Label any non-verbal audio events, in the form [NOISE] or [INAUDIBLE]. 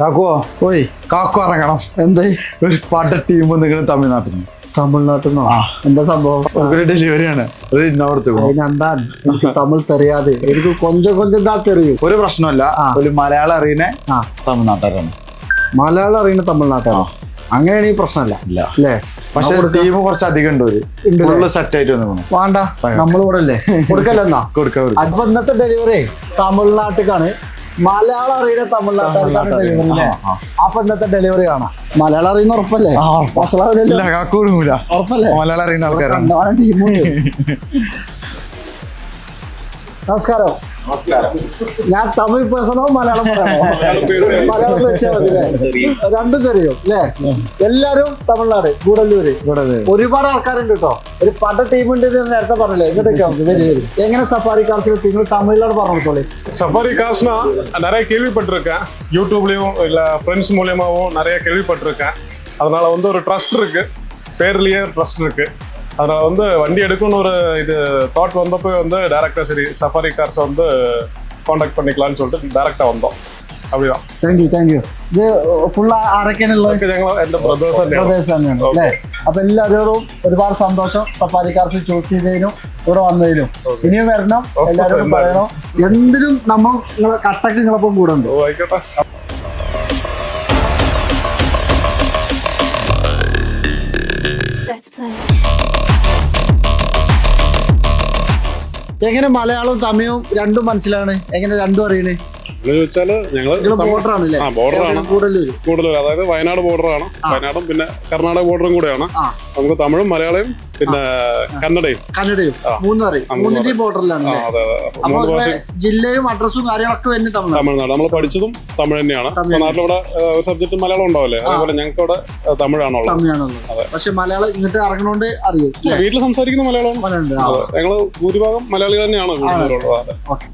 കാക്കുവോ? ഓയ്. കാക്കു ഇറങ്ങണം. എന്തേ? ഒരു പട ടീം നിങ്ങൾ തമിഴ്നാട്ടിൽ നിന്ന്. തമിഴ്നാട്ടിൽ നിന്നോ. എന്താ സംഭവം? ഒരു ഡെലിവറിയാണ് ഒരു തമിഴ് തെറിയാതെ. എനിക്ക് കൊഞ്ചം കൊഞ്ചം താ തെറിയും. ഒരു പ്രശ്നമല്ല ഒരു മലയാളം അറിയണേ ആ. തമിഴ്നാട്ടുകാരാണ്. മലയാളം അറിയുന്ന തമിഴ്നാട്ടാണോ അങ്ങനെയാണെങ്കിൽ പ്രശ്നമല്ല. ഇല്ല. അല്ലേ? പക്ഷെ ടീം കുറച്ച് അധികം ഉണ്ട് ഒരു സെറ്റ് ആയിട്ട് വന്നു വേണ്ട. നമ്മൾ ഇവിടെ അല്ലേ കൊടുക്കല്ലെന്നാ കൊടുക്കാൻ അപ്പൊ ഇന്നത്തെ ഡെലിവറി തമിഴ്നാട്ടിക്കാണ്. മലയാളം അറിയുന്ന തമിഴ്നാട്ടുകാർക്കാണ് അപ്പൊ ഇന്നത്തെ ഡെലിവറി കാണാം. മലയാളം അറിയുന്ന ഉറപ്പല്ലേ? ഉറപ്പല്ലേ? മലയാളം അറിയുന്ന ആൾക്കാരാണ്. ടീമുണ്ട് [LAUGHS] നമസ്കാരം. ഞാൻ തമിഴ് പേഴ്സണോ മലയാളം പറയണോ? മലയാളം പേഴ്സണോ മതി അല്ലേ? രണ്ടും തെറിയും അല്ലേ എല്ലാരും തമിഴ്നാട് ഗൂഡല്ലൂര് ഒരുപാട് ആൾക്കാരുണ്ട് കേട്ടോ ഒരു പട ടീമുണ്ട് എന്ന് നേരത്തെ പറഞ്ഞില്ലേ ഇങ്ങോട്ടേക്ക് നമുക്ക് വരി വരി എങ്ങനെ സഫാരി കാർസിൽ നിങ്ങൾ തമിഴ്നാട് പറഞ്ഞോളി சஃபாரி கார்ஸ்னா நிறைய கேள்விப்பட்டிருக்கேன் யூடியூப்லேயும் இல்லை ஃப்ரெண்ட்ஸ் மூலியமாகவும் நிறைய கேள்விப்பட்டிருக்கேன் அதனால வந்து ஒரு ட்ரஸ்ட் இருக்கு பேர்லயே ட்ரஸ்ட் இருக்கு அதனால வந்து வண்டி எடுக்கணும்னு ஒரு இது தாட் வந்தப்போ வந்து டேரக்டா சரி சஃபாரி கார்ஸ் வந்து காண்டாக்ட் பண்ணிக்கலாம்னு சொல்லிட்டு டேரக்டா வந்தோம் அப்படிதான் താങ്ക് യു താങ്ക് യു ഇത് ഫുൾ ആരൊക്കെയാണുള്ളത് ഇത് ഞങ്ങൾ എൻ്റെ ബ്രദേഴ്സ് തന്നെയാണ് പ്രദേശം തന്നെയാണ് അല്ലേ അപ്പൊ എല്ലാവരോടും ഒരുപാട് സന്തോഷം സഫാരി കാർസ് ചൂസ് ചെയ്തതിനും ഇവിടെ വന്നതിനും ഇനിയും വരണം എല്ലാവരോടും പറയണം എന്തിനും നമ്മൾ നിങ്ങളെ കട്ടക്ക് നിങ്ങളൊപ്പം കൂടെ ഉണ്ട് ഓ ആയിക്കോട്ടെ എങ്ങനെ മലയാളവും തമിഴും രണ്ടും മനസ്സിലാണ്? എങ്ങനെ രണ്ടും അറിയണേ? ബോർഡറാണ്. അതായത് വയനാട് ബോർഡറാണ്. വയനാടും പിന്നെ കർണാടക ബോർഡറും കൂടെയാണ്. നമുക്ക് തമിഴും മലയാളവും പിന്നെ കന്നഡയും. കന്നഡയും. മൂന്നിന്റെയും ബോർഡറിലാണ് ജില്ലയും അഡ്രസ്സും കാര്യങ്ങളൊക്കെ വരുന്നത് തമിഴാണ് തമിഴ്നാട്. നമ്മൾ പഠിച്ചതും തമിഴ് തന്നെയാണ്. നാട്ടിലിവിടെ ഒരു സബ്ജക്ട് മലയാളം ഉണ്ടാവില്ലേ? അതേപോലെ ഞങ്ങൾക്ക് ഇവിടെ തമിഴാണോ തമിഴാണുള്ളത്. തമിഴാണുള്ളത്. പക്ഷെ മലയാളം ഇങ്ങോട്ട് ഇറങ്ങണോണ്ട് അറിയാം വീട്ടിൽ സംസാരിക്കുന്ന മലയാളമാണ്. മലയാളം ഞങ്ങൾ ഭൂരിഭാഗം മലയാളികൾ തന്നെയാണ് ഓക്കെ.